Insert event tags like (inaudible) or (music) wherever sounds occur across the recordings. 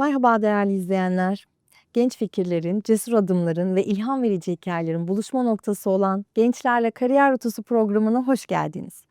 Merhaba değerli izleyenler. Genç fikirlerin, cesur adımların ve ilham verici hikayelerin buluşma noktası olan Gençlerle Kariyer Rotası programına hoş geldiniz.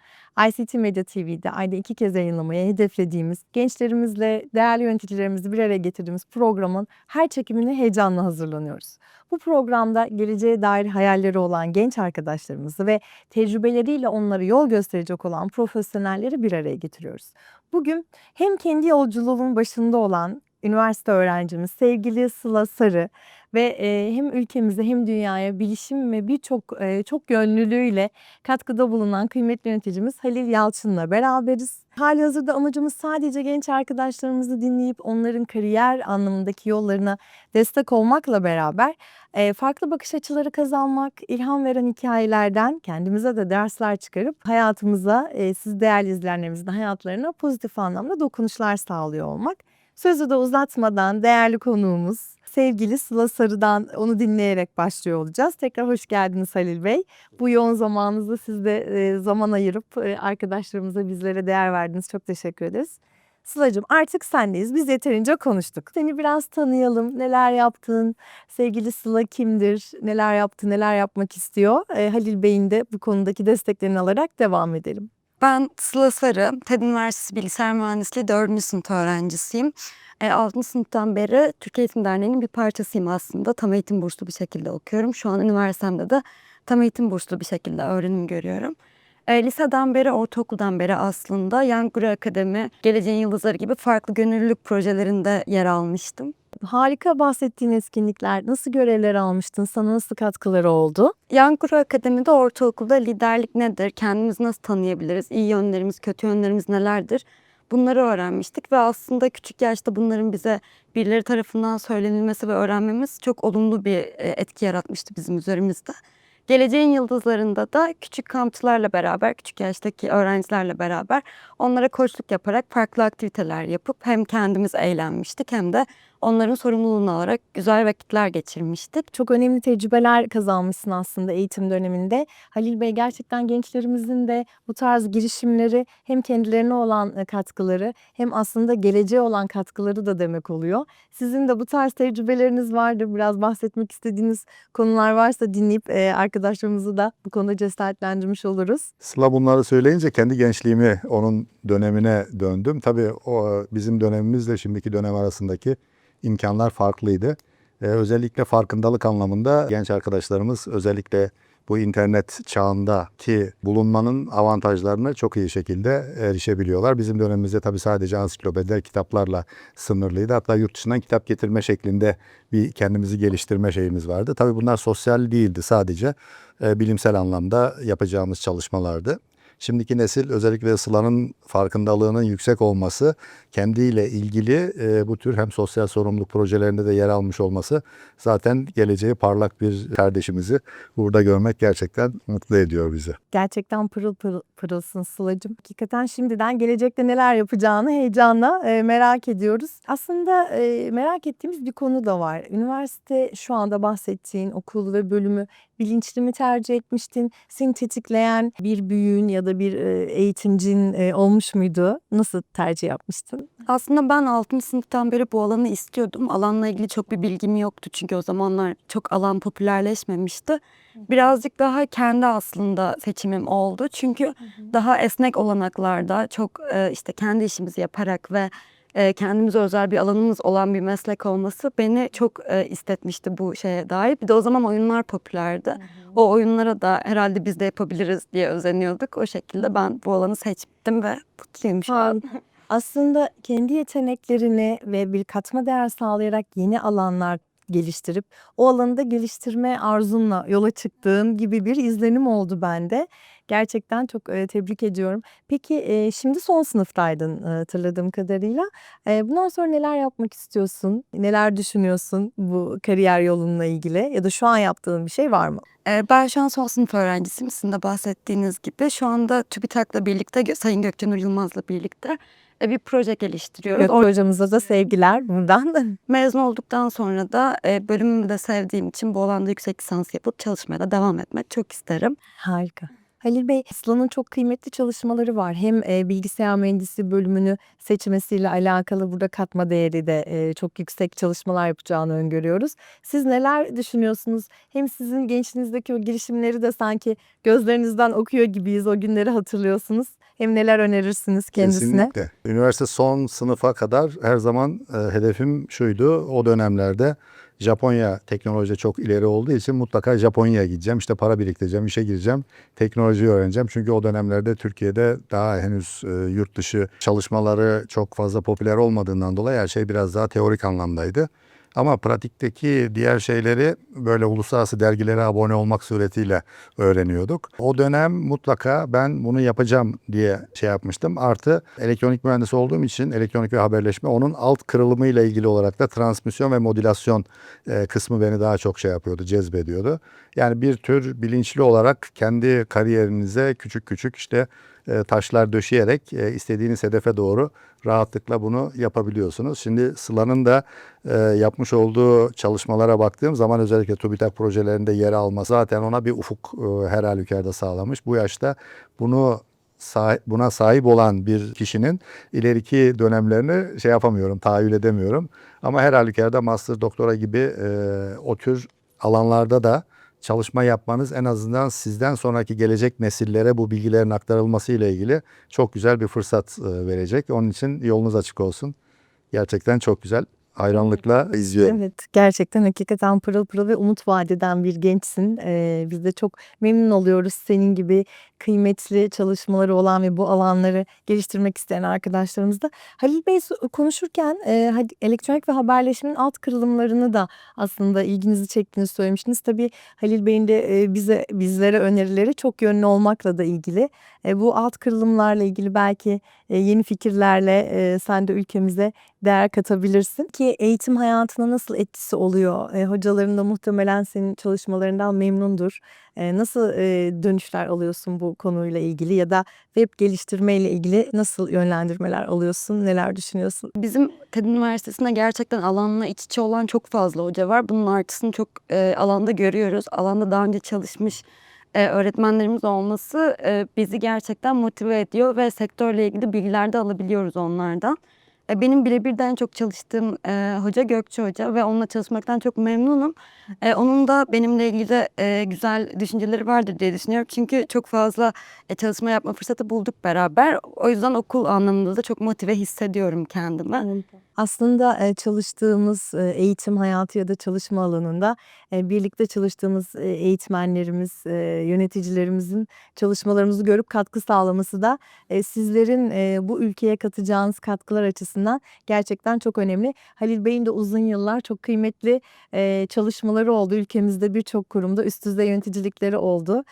ICT Medya TV'de ayda iki kez yayınlamaya hedeflediğimiz, gençlerimizle değerli yöneticilerimizi bir araya getirdiğimiz programın her çekimini heyecanla hazırlanıyoruz. Bu programda geleceğe dair hayalleri olan genç arkadaşlarımızı ve tecrübeleriyle onlara yol gösterecek olan profesyonelleri bir araya getiriyoruz. Bugün hem kendi yolculuğunun başında olan üniversite öğrencimiz sevgili Sıla Sarı ve e, hem ülkemize hem dünyaya bilişim ve birçok e, çok yönlülüğüyle katkıda bulunan kıymetli yöneticimiz Halil Yalçın'la beraberiz. Halihazırda amacımız sadece genç arkadaşlarımızı dinleyip onların kariyer anlamındaki yollarına destek olmakla beraber e, farklı bakış açıları kazanmak, ilham veren hikayelerden kendimize de dersler çıkarıp hayatımıza, e, siz değerli izleyenlerimizin hayatlarına pozitif anlamda dokunuşlar sağlıyor olmak. Sözü de uzatmadan değerli konuğumuz sevgili Sıla Sarı'dan onu dinleyerek başlıyor olacağız. Tekrar hoş geldiniz Halil Bey. Bu yoğun zamanınızda siz de e, zaman ayırıp e, arkadaşlarımıza bizlere değer verdiniz. Çok teşekkür ederiz. Sıla'cığım artık sendeyiz. Biz yeterince konuştuk. Seni biraz tanıyalım. Neler yaptın? Sevgili Sıla kimdir? Neler yaptı? Neler yapmak istiyor? E, Halil Bey'in de bu konudaki desteklerini alarak devam edelim. Ben Sıla Sarı, TED Üniversitesi Bilgisayar Mühendisliği 4. sınıf öğrencisiyim. E, 6. sınıftan beri Türkiye Eğitim Derneği'nin bir parçasıyım aslında. Tam eğitim burslu bir şekilde okuyorum. Şu an üniversitemde de tam eğitim burslu bir şekilde öğrenim görüyorum. E, liseden beri, ortaokuldan beri aslında Young Guru Akademi, Geleceğin Yıldızları gibi farklı gönüllülük projelerinde yer almıştım. Harika bahsettiğin etkinlikler. Nasıl görevler almıştın? Sana nasıl katkıları oldu? Young Guru Akademi'de ortaokulda liderlik nedir, kendimizi nasıl tanıyabiliriz, iyi yönlerimiz, kötü yönlerimiz nelerdir bunları öğrenmiştik ve aslında küçük yaşta bunların bize birileri tarafından söylenilmesi ve öğrenmemiz çok olumlu bir e, etki yaratmıştı bizim üzerimizde. Geleceğin Yıldızlarında da küçük kampçılarla beraber, küçük yaştaki öğrencilerle beraber onlara koçluk yaparak farklı aktiviteler yapıp hem kendimiz eğlenmiştik hem de onların sorumluluğunu alarak güzel vakitler geçirmiştik. Çok önemli tecrübeler kazanmışsın aslında eğitim döneminde. Halil Bey gerçekten gençlerimizin de bu tarz girişimleri hem kendilerine olan e, katkıları hem aslında geleceğe olan katkıları da demek oluyor. Sizin de bu tarz tecrübeleriniz vardır. Biraz bahsetmek istediğiniz konular varsa dinleyip e, arkadaşlarımızı da bu konuda cesaretlendirmiş oluruz. Sıla bunları söyleyince kendi gençliğimi onun dönemine döndüm. Tabii o bizim dönemimizle şimdiki dönem arasındaki imkanlar farklıydı. Ee, özellikle farkındalık anlamında genç arkadaşlarımız özellikle bu internet çağındaki bulunmanın avantajlarını çok iyi şekilde erişebiliyorlar. Bizim dönemimizde tabii sadece ansiklopediler kitaplarla sınırlıydı. Hatta yurt dışından kitap getirme şeklinde bir kendimizi geliştirme şeyimiz vardı. Tabii bunlar sosyal değildi sadece e, bilimsel anlamda yapacağımız çalışmalardı. Şimdiki nesil özellikle Sıla'nın farkındalığının yüksek olması, kendiyle ilgili e, bu tür hem sosyal sorumluluk projelerinde de yer almış olması zaten geleceği parlak bir kardeşimizi burada görmek gerçekten mutlu ediyor bizi. Gerçekten pırıl pırıl, pırılsın Sıla'cığım. Hakikaten şimdiden gelecekte neler yapacağını heyecanla e, merak ediyoruz. Aslında e, merak ettiğimiz bir konu da var. Üniversite şu anda bahsettiğin okul ve bölümü bilinçli mi tercih etmiştin? Seni tetikleyen bir büyüğün ya da bir eğitimcin olmuş muydu? Nasıl tercih yapmıştın? Aslında ben 6. sınıftan beri bu alanı istiyordum. Alanla ilgili çok bir bilgim yoktu çünkü o zamanlar çok alan popülerleşmemişti. Birazcık daha kendi aslında seçimim oldu. Çünkü daha esnek olanaklarda çok işte kendi işimizi yaparak ve e, kendimize özel bir alanımız olan bir meslek olması beni çok e, istetmişti bu şeye dair. Bir de o zaman oyunlar popülerdi. O oyunlara da herhalde biz de yapabiliriz diye özeniyorduk. O şekilde ben bu alanı seçtim ve mutluyum şu an. Aslında kendi yeteneklerini ve bir katma değer sağlayarak yeni alanlar geliştirip o alanı da geliştirme arzunla yola çıktığın gibi bir izlenim oldu bende. Gerçekten çok e, tebrik ediyorum. Peki e, şimdi son sınıftaydın e, hatırladığım kadarıyla. E, bundan sonra neler yapmak istiyorsun? Neler düşünüyorsun bu kariyer yolunla ilgili? Ya da şu an yaptığın bir şey var mı? Ben şu an son sınıf öğrencisiyim. Sizin de bahsettiğiniz gibi. Şu anda TÜBİTAK'la birlikte, Sayın Gökçenur Yılmaz'la birlikte bir proje geliştiriyoruz. Gökçe hocamıza da sevgiler buradan. (laughs) Mezun olduktan sonra da bölümümü de sevdiğim için bu alanda yüksek lisans yapıp çalışmaya da devam etmek çok isterim. Harika. Halil Bey, Sıla'nın çok kıymetli çalışmaları var. Hem e, bilgisayar mühendisi bölümünü seçmesiyle alakalı burada katma değeri de e, çok yüksek çalışmalar yapacağını öngörüyoruz. Siz neler düşünüyorsunuz? Hem sizin gençliğinizdeki o girişimleri de sanki gözlerinizden okuyor gibiyiz. O günleri hatırlıyorsunuz. Hem neler önerirsiniz kendisine? Kesinlikle. Üniversite son sınıfa kadar her zaman e, hedefim şuydu. O dönemlerde Japonya teknolojide çok ileri olduğu için mutlaka Japonya'ya gideceğim. İşte para biriktireceğim, işe gireceğim, teknolojiyi öğreneceğim. Çünkü o dönemlerde Türkiye'de daha henüz e, yurt dışı çalışmaları çok fazla popüler olmadığından dolayı her şey biraz daha teorik anlamdaydı. Ama pratikteki diğer şeyleri böyle uluslararası dergilere abone olmak suretiyle öğreniyorduk. O dönem mutlaka ben bunu yapacağım diye şey yapmıştım. Artı elektronik mühendisi olduğum için elektronik ve haberleşme onun alt kırılımıyla ilgili olarak da transmisyon ve modülasyon e, kısmı beni daha çok şey yapıyordu, cezbediyordu. Yani bir tür bilinçli olarak kendi kariyerinize küçük küçük işte e, taşlar döşeyerek e, istediğiniz hedefe doğru rahatlıkla bunu yapabiliyorsunuz. Şimdi Sıla'nın da e, yapmış olduğu çalışmalara baktığım zaman özellikle TÜBİTAK projelerinde yer alması zaten ona bir ufuk her halükarda sağlamış. Bu yaşta bunu buna sahip olan bir kişinin ileriki dönemlerini şey yapamıyorum, tahayyül edemiyorum. Ama her halükarda master doktora gibi o tür alanlarda da çalışma yapmanız en azından sizden sonraki gelecek nesillere bu bilgilerin aktarılması ile ilgili çok güzel bir fırsat e, verecek. Onun için yolunuz açık olsun. Gerçekten çok güzel. Hayranlıkla izliyorum. Evet, gerçekten hakikaten pırıl pırıl ve umut vadeden bir gençsin. Ee, biz de çok memnun oluyoruz senin gibi kıymetli çalışmaları olan ve bu alanları geliştirmek isteyen arkadaşlarımızla. Halil Bey konuşurken e, elektronik ve haberleşmenin alt kırılımlarını da aslında ilginizi çektiğini söylemiştiniz. Tabii Halil Bey'in de e, bize bizlere önerileri çok yönlü olmakla da ilgili. E, bu alt kırılımlarla ilgili belki yeni fikirlerle e, sen de ülkemize değer katabilirsin ki eğitim hayatına nasıl etkisi oluyor? E, hocaların da muhtemelen senin çalışmalarından memnundur. E, nasıl e, dönüşler alıyorsun bu konuyla ilgili ya da web geliştirme ile ilgili nasıl yönlendirmeler alıyorsun? Neler düşünüyorsun? Bizim TED Üniversitesi'nde gerçekten alanla iç içe olan çok fazla hoca var. Bunun artısını çok e, alanda görüyoruz. Alanda daha önce çalışmış e, öğretmenlerimiz olması e, bizi gerçekten motive ediyor ve sektörle ilgili bilgiler de alabiliyoruz onlardan. E, benim birebir de çok çalıştığım e, hoca Gökçe Hoca ve onunla çalışmaktan çok memnunum. E, onun da benimle ilgili e, güzel düşünceleri vardır diye düşünüyorum. Çünkü çok fazla e, çalışma yapma fırsatı bulduk beraber. O yüzden okul anlamında da çok motive hissediyorum kendimi. Aslında çalıştığımız eğitim hayatı ya da çalışma alanında birlikte çalıştığımız eğitmenlerimiz, yöneticilerimizin çalışmalarımızı görüp katkı sağlaması da sizlerin bu ülkeye katacağınız katkılar açısından gerçekten çok önemli. Halil Bey'in de uzun yıllar çok kıymetli çalışmaları oldu. Ülkemizde birçok kurumda üst düzey yöneticilikleri oldu.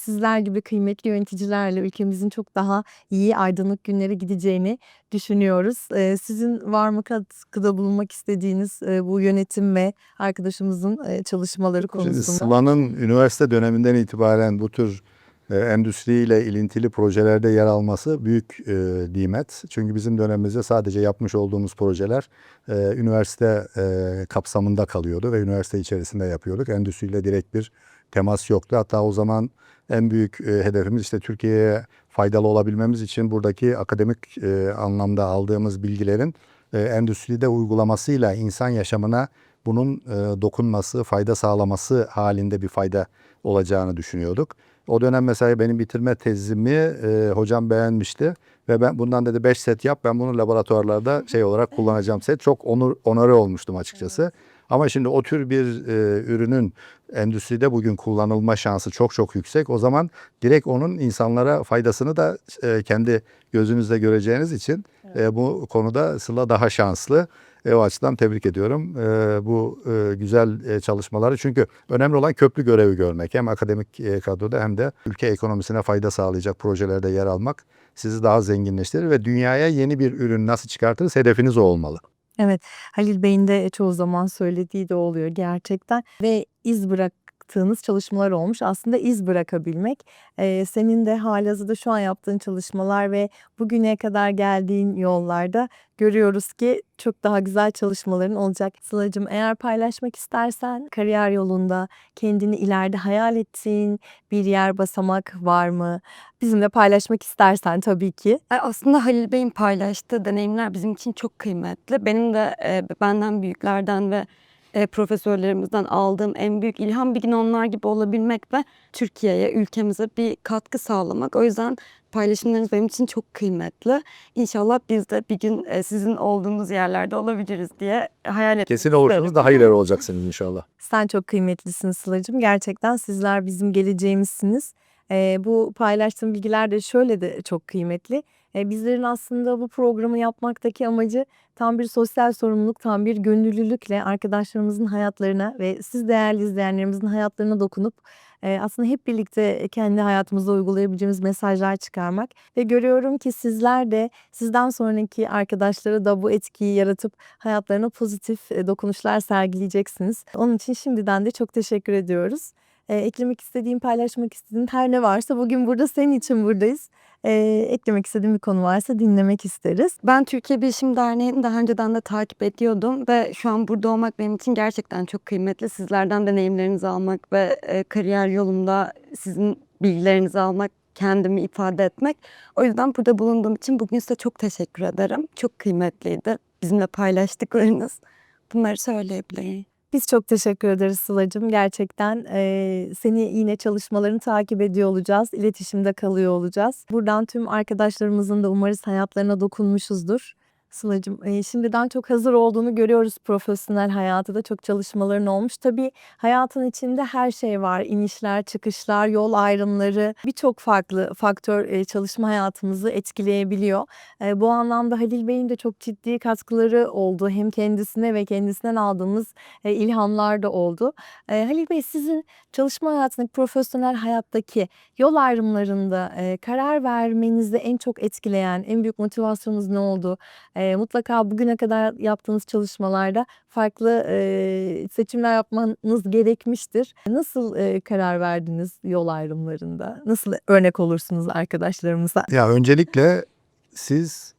Sizler gibi kıymetli yöneticilerle ülkemizin çok daha iyi aydınlık günlere gideceğini düşünüyoruz. E, sizin var mı katkıda bulunmak istediğiniz e, bu yönetim ve arkadaşımızın e, çalışmaları Şimdi konusunda? Sıla'nın üniversite döneminden itibaren bu tür e, endüstriyle ilintili projelerde yer alması büyük e, nimet. Çünkü bizim dönemimizde sadece yapmış olduğumuz projeler e, üniversite e, kapsamında kalıyordu ve üniversite içerisinde yapıyorduk. Endüstriyle direkt bir temas yoktu. Hatta o zaman en büyük e, hedefimiz işte Türkiye'ye faydalı olabilmemiz için buradaki akademik e, anlamda aldığımız bilgilerin e, endüstride uygulamasıyla insan yaşamına bunun e, dokunması, fayda sağlaması halinde bir fayda olacağını düşünüyorduk. O dönem mesela benim bitirme tezimi e, hocam beğenmişti ve ben bundan dedi 5 set yap ben bunu laboratuvarlarda şey olarak kullanacağım set. Çok onur onarı olmuştum açıkçası. Ama şimdi o tür bir e, ürünün endüstride bugün kullanılma şansı çok çok yüksek. O zaman direkt onun insanlara faydasını da e, kendi gözünüzde göreceğiniz için e, bu konuda Sıla daha şanslı. E, o açıdan tebrik ediyorum e, bu e, güzel e, çalışmaları. Çünkü önemli olan köprü görevi görmek. Hem akademik e, kadroda hem de ülke ekonomisine fayda sağlayacak projelerde yer almak sizi daha zenginleştirir ve dünyaya yeni bir ürün nasıl çıkartırız hedefiniz o olmalı. Evet, Halil Bey'in de çoğu zaman söylediği de oluyor gerçekten ve iz bırak yaptığınız çalışmalar olmuş. Aslında iz bırakabilmek. Eee, senin de hâlihazırda şu an yaptığın çalışmalar ve bugüne kadar geldiğin yollarda görüyoruz ki çok daha güzel çalışmaların olacak. Sıla'cığım eğer paylaşmak istersen kariyer yolunda kendini ileride hayal ettiğin bir yer, basamak var mı? Bizimle paylaşmak istersen tabii ki. E, aslında Halil Bey'in paylaştığı deneyimler bizim için çok kıymetli. Benim de e, benden büyüklerden ve e, profesörlerimizden aldığım en büyük ilham bir gün onlar gibi olabilmek ve Türkiye'ye, ülkemize bir katkı sağlamak. O yüzden paylaşımlarınız benim için çok kıymetli. İnşallah biz de bir gün e, sizin olduğunuz yerlerde olabiliriz diye hayal etmek Kesin olursanız daha ileri olacaksınız inşallah. Sen çok kıymetlisin Sıla'cığım. Gerçekten sizler bizim geleceğimizsiniz. Eee, bu paylaştığım bilgiler de şöyle de çok kıymetli. Eee, bizlerin aslında bu programı yapmaktaki amacı tam bir sosyal sorumluluk, tam bir gönüllülükle arkadaşlarımızın hayatlarına ve siz değerli izleyenlerimizin hayatlarına dokunup eee, aslında hep birlikte kendi hayatımızda uygulayabileceğimiz mesajlar çıkarmak ve görüyorum ki sizler de sizden sonraki arkadaşlara da bu etkiyi yaratıp hayatlarına pozitif, eee, dokunuşlar sergileyeceksiniz. Onun için şimdiden de çok teşekkür ediyoruz. Eee, eklemek istediğin, paylaşmak istediğin her ne varsa bugün burada senin için buradayız. Eee, eklemek istediğin bir konu varsa dinlemek isteriz. Ben Türkiye Bilişim Derneği'ni daha önceden de takip ediyordum ve şu an burada olmak benim için gerçekten çok kıymetli. Sizlerden deneyimlerinizi almak ve e, kariyer yolumda sizin bilgilerinizi almak, kendimi ifade etmek. O yüzden burada bulunduğum için bugün size çok teşekkür ederim. Çok kıymetliydi bizimle paylaştıklarınız. Bunları söyleyebilirim. Biz çok teşekkür ederiz Sıla'cığım. Gerçekten eee, seni yine çalışmalarını takip ediyor olacağız. İletişimde kalıyor olacağız. Buradan tüm arkadaşlarımızın da umarız hayatlarına dokunmuşuzdur. Sıla'cığım eee, şimdiden çok hazır olduğunu görüyoruz profesyonel hayatı da çok çalışmaların olmuş. Tabii hayatın içinde her şey var. İnişler, çıkışlar, yol ayrımları birçok farklı faktör eee, çalışma hayatımızı etkileyebiliyor. Eee, bu anlamda Halil Bey'in de çok ciddi katkıları oldu. Hem kendisine ve kendisinden aldığımız eee, ilhamlar da oldu. Eee, Halil Bey sizin çalışma hayatındaki, profesyonel hayattaki yol ayrımlarında eee, karar vermenizi en çok etkileyen, en büyük motivasyonunuz ne oldu? Mutlaka bugüne kadar yaptığınız çalışmalarda farklı eee, seçimler yapmanız gerekmiştir. Nasıl eee, karar verdiniz yol ayrımlarında? Nasıl örnek olursunuz arkadaşlarımıza? Ya öncelikle siz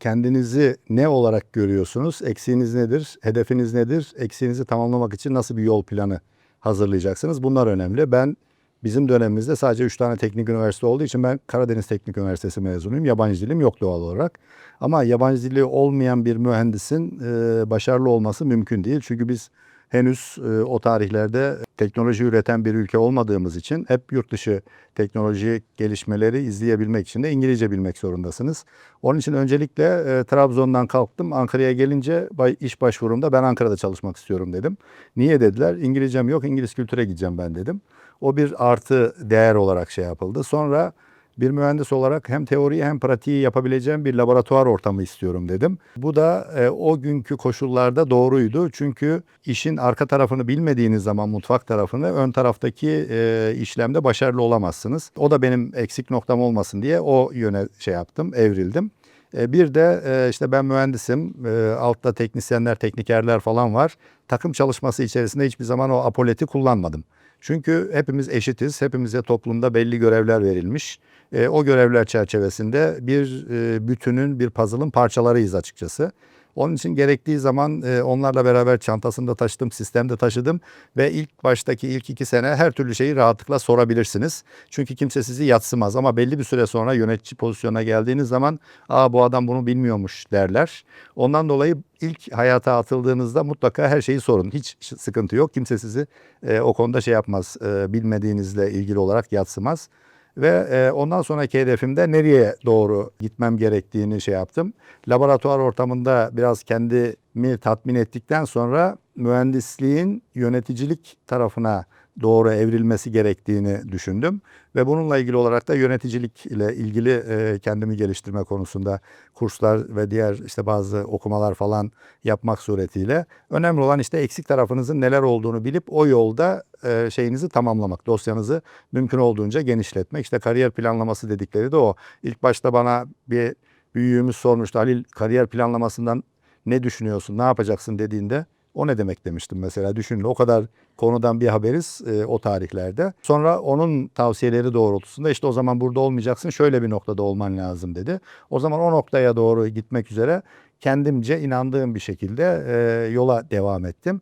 kendinizi ne olarak görüyorsunuz? Eksiğiniz nedir? Hedefiniz nedir? Eksiğinizi tamamlamak için nasıl bir yol planı hazırlayacaksınız? Bunlar önemli. Ben bizim dönemimizde sadece 3 tane teknik üniversite olduğu için ben Karadeniz Teknik Üniversitesi mezunuyum. Yabancı dilim yok doğal olarak. Ama yabancı dili olmayan bir mühendisin e, başarılı olması mümkün değil. Çünkü biz henüz e, o tarihlerde teknoloji üreten bir ülke olmadığımız için hep yurt dışı teknoloji gelişmeleri izleyebilmek için de İngilizce bilmek zorundasınız. Onun için öncelikle e, Trabzon'dan kalktım. Ankara'ya gelince iş başvurumda ben Ankara'da çalışmak istiyorum dedim. Niye dediler? İngilizcem yok, İngiliz kültüre gideceğim ben dedim. O bir artı değer olarak şey yapıldı. Sonra bir mühendis olarak hem teoriyi hem pratiği yapabileceğim bir laboratuvar ortamı istiyorum dedim. Bu da e, o günkü koşullarda doğruydu. Çünkü işin arka tarafını bilmediğiniz zaman mutfak tarafını ön taraftaki e, işlemde başarılı olamazsınız. O da benim eksik noktam olmasın diye o yöne şey yaptım, evrildim. E, Bir de e, işte ben mühendisim, e, altta teknisyenler, teknikerler falan var. Takım çalışması içerisinde hiçbir zaman o apoleti kullanmadım. Çünkü hepimiz eşitiz, hepimize toplumda belli görevler verilmiş. E, o görevler çerçevesinde bir e, bütünün, bir puzzle'ın parçalarıyız açıkçası. Onun için gerektiği zaman e, onlarla beraber çantasında taşıdım, sistemde taşıdım ve ilk baştaki ilk iki sene her türlü şeyi rahatlıkla sorabilirsiniz. Çünkü kimse sizi yatsımaz ama belli bir süre sonra yönetici pozisyona geldiğiniz zaman aa bu adam bunu bilmiyormuş derler. Ondan dolayı ilk hayata atıldığınızda mutlaka her şeyi sorun. Hiç sıkıntı yok. Kimse sizi e, o konuda şey yapmaz, e, bilmediğinizle ilgili olarak yatsımaz. Ve e, ondan sonraki hedefimde nereye doğru gitmem gerektiğini şey yaptım. Laboratuvar ortamında biraz kendimi tatmin ettikten sonra mühendisliğin yöneticilik tarafına doğru evrilmesi gerektiğini düşündüm. Ve bununla ilgili olarak da yöneticilik ile ilgili e, kendimi geliştirme konusunda kurslar ve diğer işte bazı okumalar falan yapmak suretiyle önemli olan işte eksik tarafınızın neler olduğunu bilip o yolda e, şeyinizi tamamlamak, dosyanızı mümkün olduğunca genişletmek. İşte kariyer planlaması dedikleri de o. İlk başta bana bir büyüğümüz sormuştu Halil kariyer planlamasından ne düşünüyorsun, ne yapacaksın dediğinde O ne demek demiştim mesela düşünün o kadar konudan bir haberiz e, o tarihlerde. Sonra onun tavsiyeleri doğrultusunda işte o zaman burada olmayacaksın şöyle bir noktada olman lazım dedi. O zaman o noktaya doğru gitmek üzere kendimce inandığım bir şekilde e, yola devam ettim.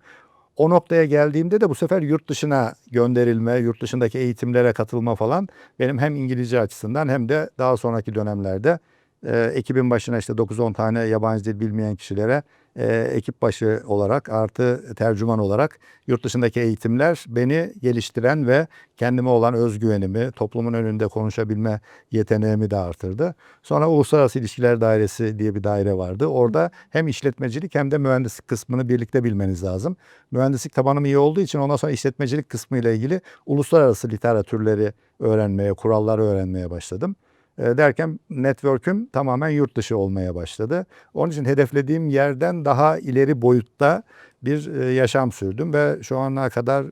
O noktaya geldiğimde de bu sefer yurt dışına gönderilme, yurt dışındaki eğitimlere katılma falan benim hem İngilizce açısından hem de daha sonraki dönemlerde e, ekibin başına işte 9-10 tane yabancı dil bilmeyen kişilere e, ekip başı olarak artı tercüman olarak yurt dışındaki eğitimler beni geliştiren ve kendime olan özgüvenimi, toplumun önünde konuşabilme yeteneğimi de artırdı. Sonra Uluslararası İlişkiler Dairesi diye bir daire vardı. Orada hem işletmecilik hem de mühendislik kısmını birlikte bilmeniz lazım. Mühendislik tabanım iyi olduğu için ondan sonra işletmecilik kısmı ile ilgili uluslararası literatürleri öğrenmeye, kuralları öğrenmeye başladım. E, derken network'üm tamamen yurt dışı olmaya başladı. Onun için hedeflediğim yerden daha ileri boyutta bir e, yaşam sürdüm ve şu ana kadar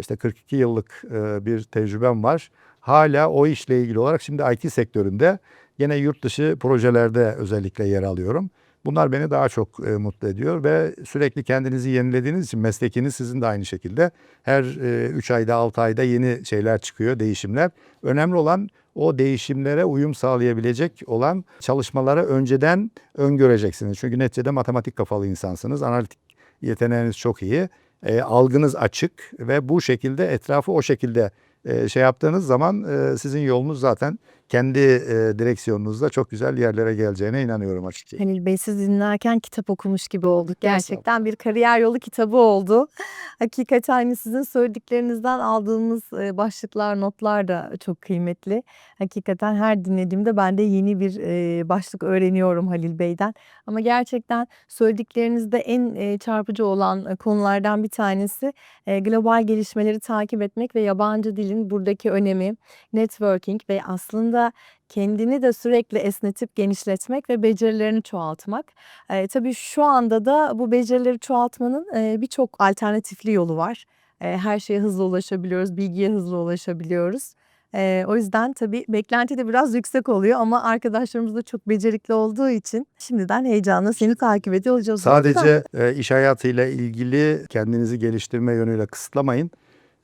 işte 42 yıllık e, bir tecrübem var. Hala o işle ilgili olarak şimdi IT sektöründe yine yurt dışı projelerde özellikle yer alıyorum. Bunlar beni daha çok e, mutlu ediyor ve sürekli kendinizi yenilediğiniz için meslekiniz sizin de aynı şekilde her 3 ayda 6 ayda yeni şeyler çıkıyor, değişimler. Önemli olan o değişimlere uyum sağlayabilecek olan çalışmaları önceden öngöreceksiniz. Çünkü neticede matematik kafalı insansınız. Analitik yeteneğiniz çok iyi. E, algınız açık ve bu şekilde etrafı o şekilde e, şey yaptığınız zaman e, sizin yolunuz zaten kendi e, direksiyonunuzda çok güzel yerlere geleceğine inanıyorum açıkçası. Halil Bey siz dinlerken kitap okumuş gibi olduk. Gerçekten bir kariyer yolu kitabı oldu. (laughs) Hakikaten hani sizin söylediklerinizden aldığımız e, başlıklar, notlar da çok kıymetli. Hakikaten her dinlediğimde ben de yeni bir e, başlık öğreniyorum Halil Bey'den. Ama gerçekten söylediklerinizde en e, çarpıcı olan e, konulardan bir tanesi e, global gelişmeleri takip etmek ve yabancı dilin buradaki önemi, networking ve aslında kendini de sürekli esnetip genişletmek ve becerilerini çoğaltmak. Eee, tabii şu anda da bu becerileri çoğaltmanın eee, birçok alternatifli yolu var. Eee, her şeye hızlı ulaşabiliyoruz, bilgiye hızlı ulaşabiliyoruz. Eee, o yüzden tabii beklenti de biraz yüksek oluyor ama arkadaşlarımız da çok becerikli olduğu için şimdiden heyecanla seni takip ediyor olacağız. Sadece e, iş hayatıyla ilgili kendinizi geliştirme yönüyle kısıtlamayın.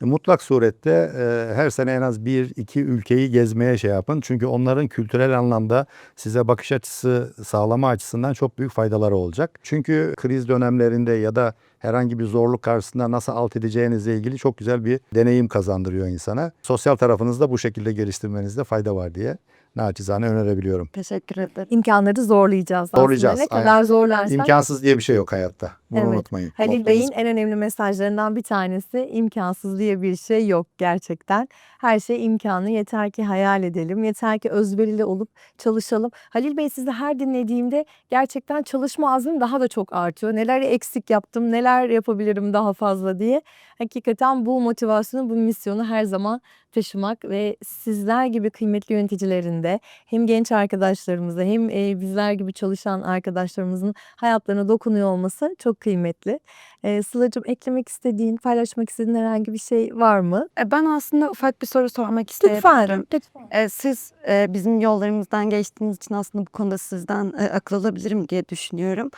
E, Mutlak surette e, her sene en az bir iki ülkeyi gezmeye şey yapın. Çünkü onların kültürel anlamda size bakış açısı sağlama açısından çok büyük faydaları olacak. Çünkü kriz dönemlerinde ya da herhangi bir zorluk karşısında nasıl alt edeceğinizle ilgili çok güzel bir deneyim kazandırıyor insana. Sosyal tarafınızı da bu şekilde geliştirmenizde fayda var diye naçizane önerebiliyorum. Teşekkür ederim. İmkanları zorlayacağız, Zorlayacağız, aslında. Ne aynen. kadar zorlarsak İmkansız diye bir şey yok hayatta. Bunu Evet. unutmayın. Halil. Bey'in en önemli mesajlarından bir tanesi imkansız diye bir şey yok gerçekten. Her şey imkanı yeter ki hayal edelim, yeter ki özverili olup çalışalım. Halil Bey sizi her dinlediğimde gerçekten çalışma azmim daha da çok artıyor. Neler eksik yaptım, neler yapabilirim daha fazla diye. Hakikaten bu motivasyonu, bu misyonu her zaman taşımak ve sizler gibi kıymetli yöneticilerin de hem genç arkadaşlarımıza hem e, bizler gibi çalışan arkadaşlarımızın hayatlarına dokunuyor olması çok kıymetli. E, Sıla'cığım eklemek istediğin, paylaşmak istediğin herhangi bir şey var mı? E, Ben aslında ufak bir soru sormak isteyebilirim. Lütfen. lütfen. E, Siz e, bizim yollarımızdan geçtiğiniz için aslında bu konuda sizden e, akıl alabilirim diye düşünüyorum.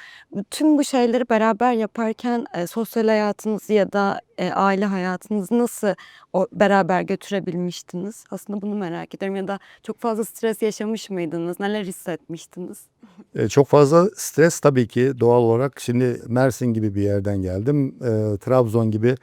Tüm bu şeyleri beraber yaparken e, sosyal hayatınızı ya da e, aile hayatınızı nasıl o beraber götürebilmiştiniz? Aslında bunu merak ediyorum ya da çok fazla stres yaşamış mıydınız? Neler hissetmiştiniz? E, Çok fazla stres tabii ki doğal olarak. Şimdi Mersin gibi bir yerden geldim. E, Trabzon gibi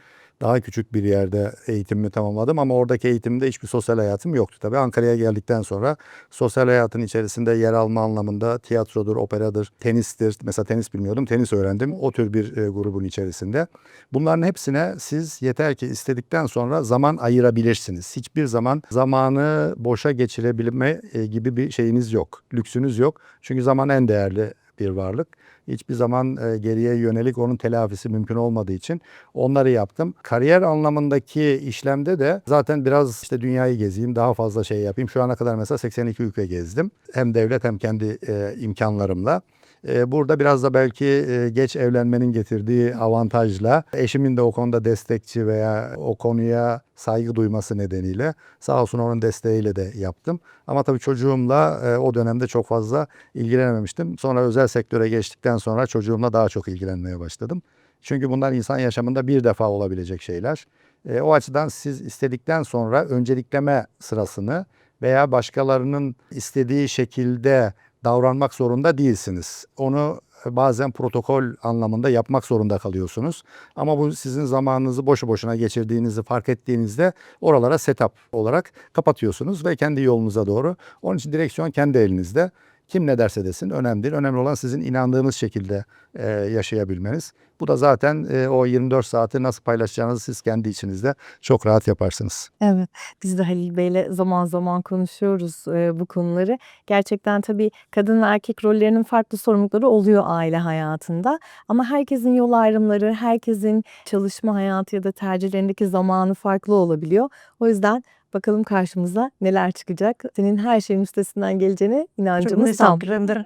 daha küçük bir yerde eğitimimi tamamladım ama oradaki eğitimde hiçbir sosyal hayatım yoktu. Tabii Ankara'ya geldikten sonra sosyal hayatın içerisinde yer alma anlamında tiyatrodur, operadır, tenistir. Mesela tenis bilmiyordum, tenis öğrendim. O tür bir e, grubun içerisinde. Bunların hepsine siz yeter ki istedikten sonra zaman ayırabilirsiniz. Hiçbir zaman zamanı boşa geçirebilme e, gibi bir şeyiniz yok. Lüksünüz yok. Çünkü zaman en değerli bir varlık. Hiçbir zaman e, geriye yönelik onun telafisi mümkün olmadığı için onları yaptım. Kariyer anlamındaki işlemde de zaten biraz işte dünyayı gezeyim, daha fazla şey yapayım. Şu ana kadar mesela 82 ülke gezdim. Hem devlet hem kendi e, imkanlarımla. E, Burada biraz da belki e, geç evlenmenin getirdiği avantajla eşimin de o konuda destekçi veya o konuya saygı duyması nedeniyle sağ olsun onun desteğiyle de yaptım. Ama tabii çocuğumla e, o dönemde çok fazla ilgilenememiştim. Sonra özel sektöre geçtikten sonra çocuğumla daha çok ilgilenmeye başladım. Çünkü bunlar insan yaşamında bir defa olabilecek şeyler. E, o açıdan siz istedikten sonra öncelikleme sırasını veya başkalarının istediği şekilde davranmak zorunda değilsiniz. Onu bazen protokol anlamında yapmak zorunda kalıyorsunuz. Ama bu sizin zamanınızı boşu boşuna geçirdiğinizi fark ettiğinizde oralara setup olarak kapatıyorsunuz ve kendi yolunuza doğru. Onun için direksiyon kendi elinizde. Kim ne derse desin önemli değil. Önemli olan sizin inandığınız şekilde e, yaşayabilmeniz. Bu da zaten e, o 24 saati nasıl paylaşacağınızı siz kendi içinizde çok rahat yaparsınız. Evet, biz de Halil Bey'le zaman zaman konuşuyoruz e, bu konuları. Gerçekten tabii kadın ve erkek rollerinin farklı sorumlulukları oluyor aile hayatında. Ama herkesin yol ayrımları, herkesin çalışma hayatı ya da tercihlerindeki zamanı farklı olabiliyor. O yüzden bakalım karşımıza neler çıkacak. Senin her şeyin üstesinden geleceğine Çok inancımız tam. ederim. (laughs)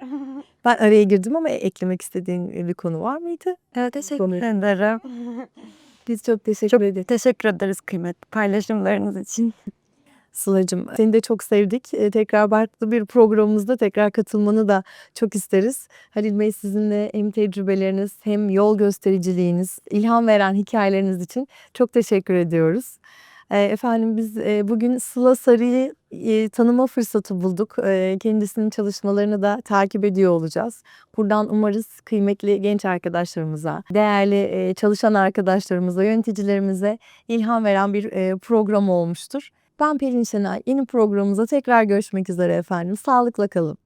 Ben araya girdim ama eklemek istediğin bir konu var mıydı? Evet, teşekkür Konuyu- ederim. Biz çok teşekkür Çok ederiz. teşekkür ederiz kıymetli paylaşımlarınız için. Sıla'cığım seni de çok sevdik. Eee, tekrar farklı bir programımızda tekrar katılmanı da çok isteriz. Halil Bey sizinle hem tecrübeleriniz hem yol göstericiliğiniz, ilham veren hikayeleriniz için çok teşekkür ediyoruz. Efendim biz bugün Sıla Sarı'yı eee, tanıma fırsatı bulduk. Kendisinin çalışmalarını da takip ediyor olacağız. Buradan umarız kıymetli genç arkadaşlarımıza, değerli çalışan arkadaşlarımıza, yöneticilerimize ilham veren bir program olmuştur. Ben Pelin Şenay. Yeni programımıza tekrar görüşmek üzere efendim. Sağlıkla kalın.